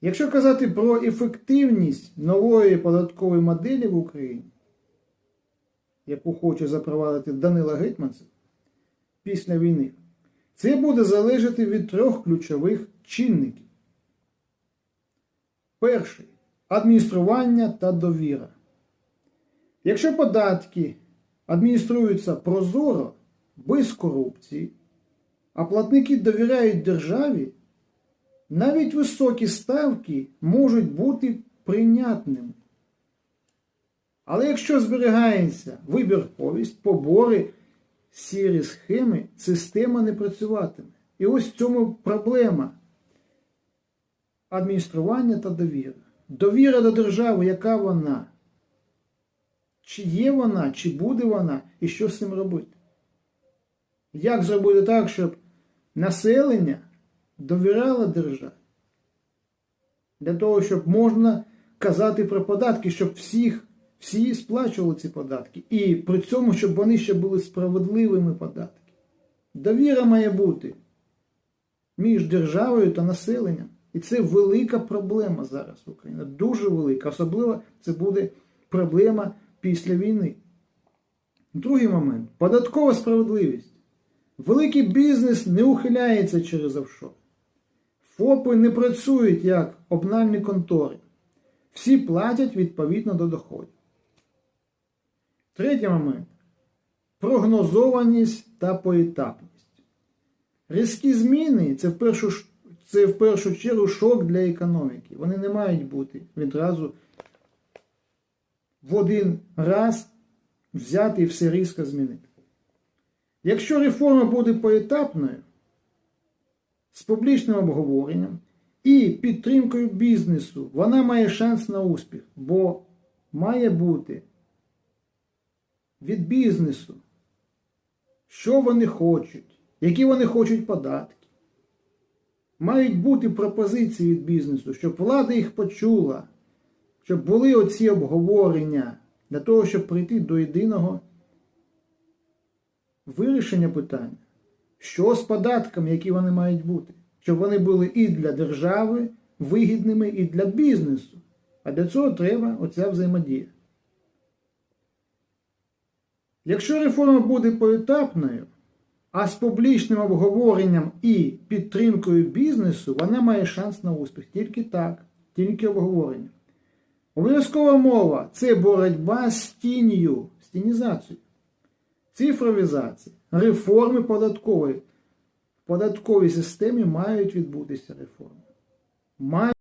Якщо казати про ефективність нової податкової моделі в Україні, яку хоче запровадити Данила Гетманцев після війни, це буде залежати від трьох ключових чинників. Перший адміністрування та довіра. Якщо податки адмініструються прозоро, без корупції, а платники довіряють державі, навіть високі ставки можуть бути прийнятними. Але якщо зберігається вибірковість, побори, сірі схеми, система не працюватиме. І ось в цьому проблема адміністрування та довіра. Довіра до держави, яка вона? Чи є вона, чи буде вона, і що з цим робити? Як зробити так, щоб населення довіряло державі? Для того, щоб можна казати про податки, щоб всіх, всі сплачували ці податки. І при цьому, щоб вони ще були справедливими податки. Довіра має бути між державою та населенням. І це велика проблема зараз в Україні. Дуже велика. Особливо це буде проблема після війни. Другий момент податкова справедливість. Великий бізнес не ухиляється через офшор. ФОПи не працюють як обнальні контори. Всі платять відповідно до доходів. Третій момент прогнозованість та поетапність. Різкі зміни це в першу, це в першу чергу шок для економіки. Вони не мають бути відразу в один раз взяти і все різко змінити. Якщо реформа буде поетапною, з публічним обговоренням і підтримкою бізнесу, вона має шанс на успіх, бо має бути від бізнесу, що вони хочуть, які вони хочуть податки. Мають бути пропозиції від бізнесу, щоб влада їх почула, щоб були оці обговорення для того, щоб прийти до єдиного вирішення питання. Що з податками, які вони мають бути? Щоб вони були і для держави вигідними, і для бізнесу. А для цього треба оця взаємодія. Якщо реформа буде поетапною, а з публічним обговоренням і підтримкою бізнесу, вона має шанс на успіх. Тільки так, тільки обговорення. Обов'язкова мова це боротьба з тінню, з тінізацією цифровізації, реформи податкової. В податковій системі мають відбутися реформи.